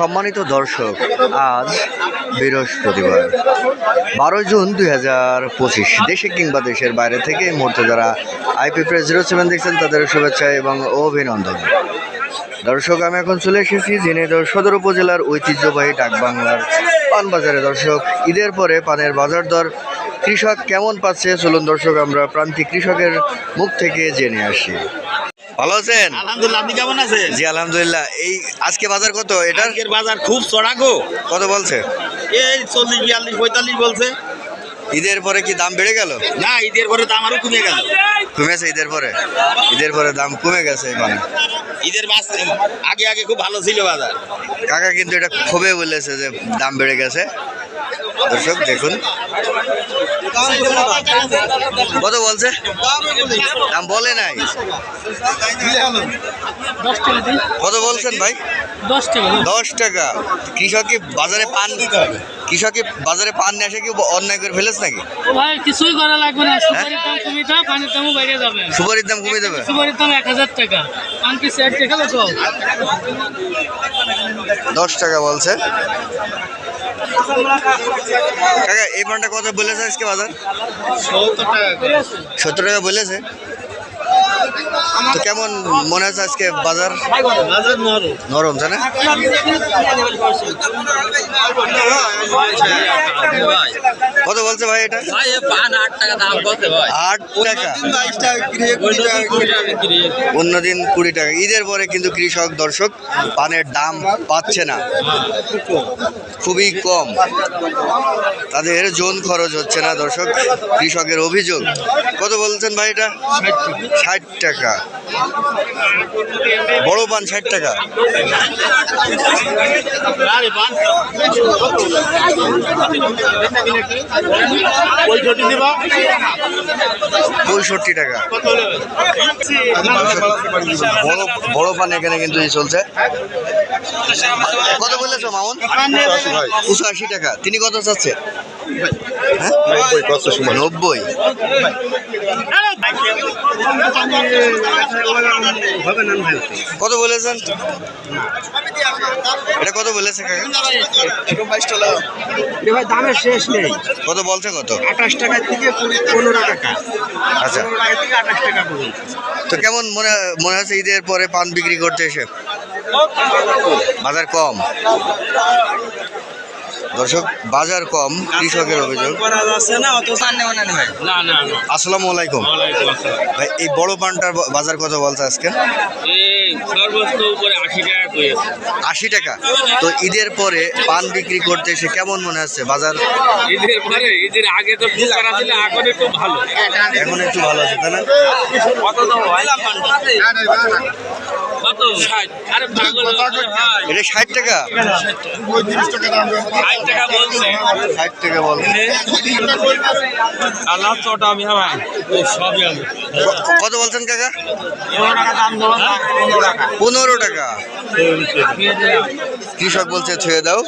সম্মানিত দর্শক, আজ বৃহস্পতিবার বারো জুন দুই হাজার পঁচিশ, দেশে কিংবা দেশের বাইরে থেকে এই মুহূর্তে যারা আইপি প্রেস জিরো সেভেন দেখছেন, তাদের শুভেচ্ছা এবং অভিনন্দন। দর্শক, আমি এখন চলে এসেছি ঝিনাইদহ সদর উপজেলার ঐতিহ্যবাহী ডাকবাংলার পান বাজারে দর্শক, ঈদের পরে পানের বাজার দর, কৃষক কেমন পাচ্ছে? চলুন দর্শক, আমরা প্রান্তিক কৃষকের মুখ থেকে জেনে আসি। ভালো আছেন? আলহামদুলিল্লাহ আপনি কেমন আছেন? জি আলহামদুলিল্লাহ। এই আজকে বাজার কত? এটা আজকের বাজার খুব চড়া গো। কত বলছে? এই চল্লিশ বিয়াল্লিশ পঁয়তাল্লিশ বলছে। ঈদের পরে কি দাম বেড়ে গেল? না ঈদের পরে দাম আরও কমে গেল। কমেছে ঈদের পরে? ঈদের পরে দাম কমে গেছে এখানে ঈদের মাস আগে আগে খুব ভালো ছিল বাজার। কাকা কিন্তু এটা ক্ষোভে বলেছে যে দাম বেড়ে গেছে। দর্শক দেখুন। কত বলছে? দাম বলে নাই। কত বলছেন ভাই? দশ টাকা। দশ টাকা কৃষক কি বাজারে পান কৃষক কি বাজারে পান নিয়ে আসে কি অন্যায় করে ফেলেছে নাকি? ভাই কিছুই করা লাগবে না। সুপারির দাম কমে দাও পানির দামও বেড়ে যাবে। সুপারির দাম কমে যাবে সুপারির দাম এক হাজার পান টাকা দশ টাকা বলছে। কাকা এই ফোনটা কত বলেছে আজকে বাজার? সত্তর টাকা বলেছে? তো কেমন মনে হচ্ছে আজকে বাজার? নরম তাই না কত বলছে ভাই এটা? আট টাকা। অন্যদিন কুড়ি টাকা। ঈদের পরে কিন্তু কৃষক, দর্শক, পানের দাম পাচ্ছে না। খুবই কম। তাদের জোন খরচ হচ্ছে না, দর্শক। কৃষকের অভিযোগ। কত বলছেন ভাই এটা? ষাট টাকা। বড় পান ষাট টাকা। পঁয়ষট্টি টাকা। বড় বড় পান এখানে কিন্তু চলছে। কত বলেছ মামুন? পঁচাশি টাকা। তিনি কত চাচ্ছে? হ্যাঁ নব্বই। কত বলেছেন? এটা কত বলেছে দামের শেষ নেই কত বলছে কত? আঠাশ টাকা থেকে পনেরো টাকা আচ্ছা। টাকা তো কেমন মনে মনে হচ্ছে ঈদের পরে পান বিক্রি করতে এসে? বাজার কম? দর্শক, বাজার কম, কৃষকের অভিযোগ। আসসালামু আলাইকুম। ভাই, এই বড় পানটার বাজার কত বলছে আজকে? আশি টাকা। তো ঈদের পরে পান বিক্রি করতে এসে কেমন মনে হচ্ছে বাজার? একটু ভালো এখন একটু ভালো আছে, তাই না? হয় এটা ষাট টাকা? ষাট টাকা বলছে। ষাট আল্লাহ চটা আমি হ্যাঁ ও সবই আমি। ক- কত বলছেন কাকা? পনেরো টাকা কৃষক বলছে ছুঁয়ে দাও।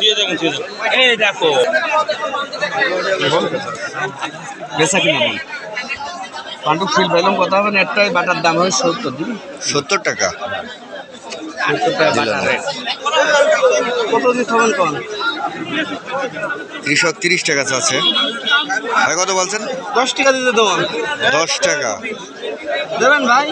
এই দেখো। বেচা কিনা বল। ফিল পেলাম কথা হবে না একটাই বাটার দাম হবে সত্তর সত্তর টাকা। কৃষক তিরিশ টাকা চাচ্ছে। ভাই কত বলছেন? দশ টাকা দিতে দেবো। দশ টাকা। দেবেন ভাই?